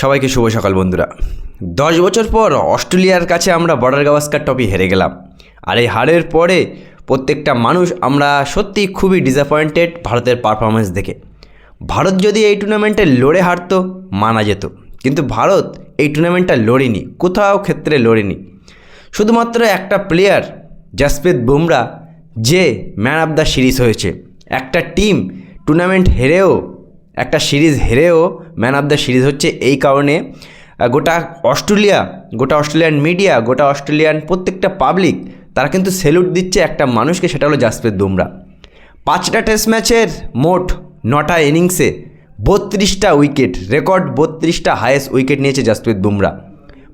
সবাইকে শুভ সকাল, বন্ধুরা। দশ বছর পর অস্ট্রেলিয়ার কাছে আমরা বর্ডার গাভাস্কার টপি হেরে গেলাম। আর এই হারের পরে প্রত্যেকটা মানুষ আমরা সত্যি খুবই ডিসঅ্যাপয়েন্টেড ভারতের পারফরমেন্স দেখে। ভারত যদি এই টুর্নামেন্টে লড়ে হারতো, মানা যেত। কিন্তু ভারত এই টুর্নামেন্টটা লড়েনি, কোথাও ক্ষেত্রে লড়েনি। শুধুমাত্র একটা প্লেয়ার জাসপ্রীত বুমরা, যে ম্যান অফ দ্য সিরিজ হয়েছে। একটা টিম টুর্নামেন্ট হেরেও একটা সিরিজ হেরেও ম্যান অফ দ্য সিরিজ হচ্ছে এই কারণে গোটা অস্ট্রেলিয়া, গোটা অস্ট্রেলিয়ান মিডিয়া, গোটা অস্ট্রেলিয়ান প্রত্যেকটা পাবলিক, তারা কিন্তু সেলুট দিচ্ছে একটা মানুষকে, সেটা হলো জাসপ্রীত বুমরা। পাঁচটা টেস্ট ম্যাচের মোট নটা ইনিংসে বত্রিশটা উইকেট রেকর্ড বত্রিশটা হায়েস্ট উইকেট নিয়েছে জাসপ্রীত বুমরা।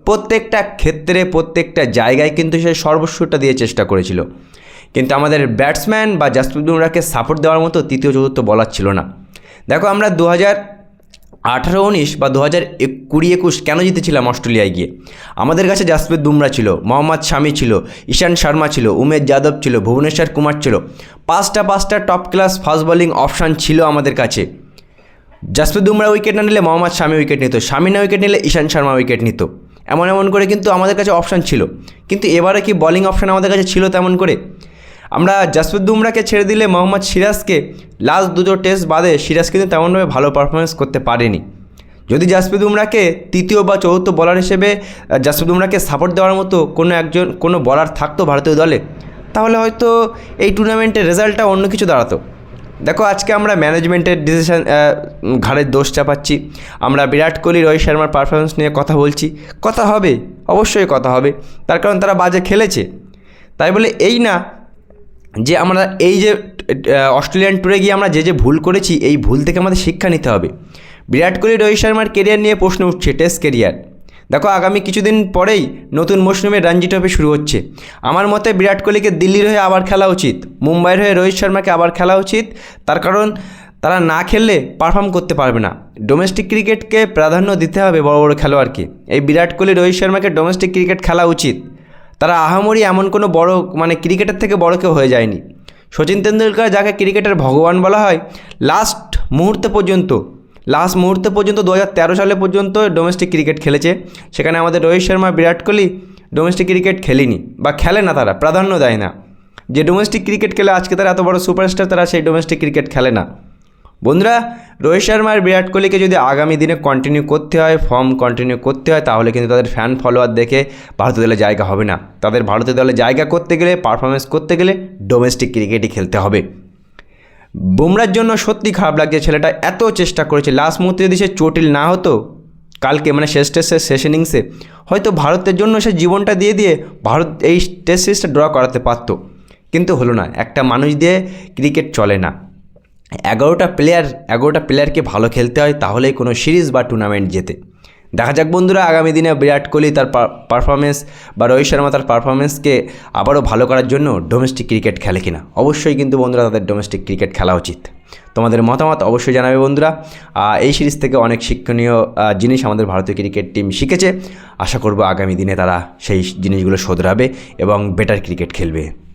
প্রত্যেকটা ক্ষেত্রে, প্রত্যেকটা জায়গায় কিন্তু সে সর্বস্বটা দিয়ে চেষ্টা করেছিল। কিন্তু আমাদের ব্যাটসম্যান বা জাসপ্রীত বুমরাকে সাপোর্ট দেওয়ার মতো তৃতীয়, চতুর্থ বলার ছিল না। দেখো আমরা দু হাজার আঠারো উনিশ বা দু হাজার কুড়ি একুশ কেন জিতেছিলাম অস্ট্রেলিয়ায় গিয়ে? আমাদের কাছে জাসপ্রীত বুমরা ছিল, মোহাম্মদ শামি ছিল, ঈশান শর্মা ছিল, উমেশ যাদব ছিল, ভুবনেশ্বর কুমার ছিল। পাঁচটা পাঁচটা top class fast bowling option ছিল আমাদের কাছে। জাসপ্রীত বুমরা উইকেট না নিলে মোহাম্মদ শামি উইকেট নিত, শামি না উইকেট নিলে ঈশান শর্মা উইকেট নিত। এমন এমন করে কিন্তু আমাদের কাছে অপশান ছিল। কিন্তু এবারে কি বোলিং অপশান আমাদের কাছে ছিল তেমন করে? আমরা জাসপ্রীত বুমরাকে ছেড়ে দিলে মোহাম্মদ সিরাজকে লাস্ট দুটো টেস্ট বাদে সিরাজ কিন্তু তেমনভাবে ভালো পারফরমেন্স করতে পারেনি। যদি জাসপ্রীত বুমরাকে তৃতীয় বা চতুর্থ বলার হিসেবে জাসপ্রীত বুমরাকে সাপোর্ট দেওয়ার মতো কোনো একজন, কোনো বলার থাকতো ভারতীয় দলে, তাহলে হয়তো এই টুর্নামেন্টের রেজাল্টটা অন্য কিছু দাঁড়াতো। দেখো, আজকে আমরা ম্যানেজমেন্টের ডিসিশান ঘাড়ের দোষ চাপাচ্ছি। আমরা বিরাট কোহলি, রোহিত শর্মার পারফরমেন্স নিয়ে কথা বলছি। কথা হবে, অবশ্যই কথা হবে। তার কারণ তারা বাজে খেলেছে। তাই বলে এই না যে আমরা এই যে অস্ট্রেলিয়ান ট্যুরে গিয়ে আমরা যে যে ভুল করেছি, এই ভুল থেকে আমাদের শিক্ষা নিতে হবে। বিরাট কোহলি, রোহিত শর্মার কেরিয়ার নিয়ে প্রশ্ন উঠছে টেস্ট কেরিয়ার দেখো, আগামী কিছুদিন পরেই নতুন মৌসুমে রঞ্জি ট্রফি শুরু হচ্ছে। আমার মতে বিরাট কোহলিকে দিল্লির হয়ে আবার খেলা উচিত, মুম্বাইয়ের হয়ে রোহিত শর্মাকে আবার খেলা উচিত। তার কারণ, তারা না খেললে পারফর্ম করতে পারবে না। ডোমেস্টিক ক্রিকেটকে প্রাধান্য দিতে হবে বড় বড় খেলোয়াড়কে। এই বিরাট কোহলি, রোহিত শর্মাকে ডোমেস্টিক ক্রিকেট খেলা উচিত। তারা আহামরি এমন কোনো বড় মানে ক্রিকেটের থেকে বড় কেউ হয়ে যায়নি। সচিন তেন্ডুলকার যাকে ক্রিকেটের ভগবান বলা হয় লাস্ট মুহূর্তে পর্যন্ত লাস্ট মুহূর্তে পর্যন্ত দু হাজার তেরো সালে পর্যন্ত ডোমেস্টিক ক্রিকেট খেলেছে। সেখানে আমাদের রোহিত শর্মা, বিরাট কোহলি ডোমেস্টিক ক্রিকেট খেলেনি বা খেলে না তারা, প্রাধান্য দেয় না। যে ডোমেস্টিক ক্রিকেট খেলে আজকে তারা এত বড় সুপারস্টার তারা সেই ডোমেস্টিক ক্রিকেট খেলে না। বন্ধুরা, রোহিত শর্মা আর বিরাট কোহলিকে যদি আগামী দিনে কন্টিনিউ করতে হয় ফর্ম কন্টিনিউ করতে হয়, তাহলে কিন্তু তাদের ফ্যান ফলোয়ার দেখে ভারতীয় দলে জায়গা হবে না। তাদের ভারতীয় দলে জায়গা করতে গেলে পারফরমেন্স করতে গেলে ডোমেস্টিক ক্রিকেটই খেলতে হবে। বুমরার জন্য সত্যি খারাপ লাগছে, ছেলেটা এত চেষ্টা করেছে। লাস্ট মুহূর্তে যদি সে চটিল না হতো, কালকে মানে শেষ টেস্টের শেষ ইনিংসে হয়তো ভারতের জন্য সে জীবনটা দিয়ে দিয়ে ভারত এই টেস্ট সিরিজটা ড্র করাতে পারতো। কিন্তু হলো না, একটা মানুষ দিয়ে ক্রিকেট চলে না। এগারোটা প্লেয়ার এগারোটা প্লেয়ারকে ভালো খেলতে হয়, তাহলেই কোনো সিরিজ বা টুর্নামেন্ট জেতে। দেখা যাক বন্ধুরা, আগামী দিনে বিরাট কোহলি তার পারফরমেন্স বা রোহিত শর্মা তার পারফরমেন্সকে আবারও ভালো করার জন্য ডোমেস্টিক ক্রিকেট খেলে কিনা। অবশ্যই কিন্তু বন্ধুরা তাদের ডোমেস্টিক ক্রিকেট খেলা উচিত। তোমাদের মতামত অবশ্যই জানাবে বন্ধুরা। এই সিরিজ থেকে অনেক শিক্ষণীয় জিনিস আমাদের ভারতীয় ক্রিকেট টিম শিখেছে। আশা করব আগামী দিনে তারা সেই জিনিসগুলো শোধরাবে এবং বেটার ক্রিকেট খেলবে।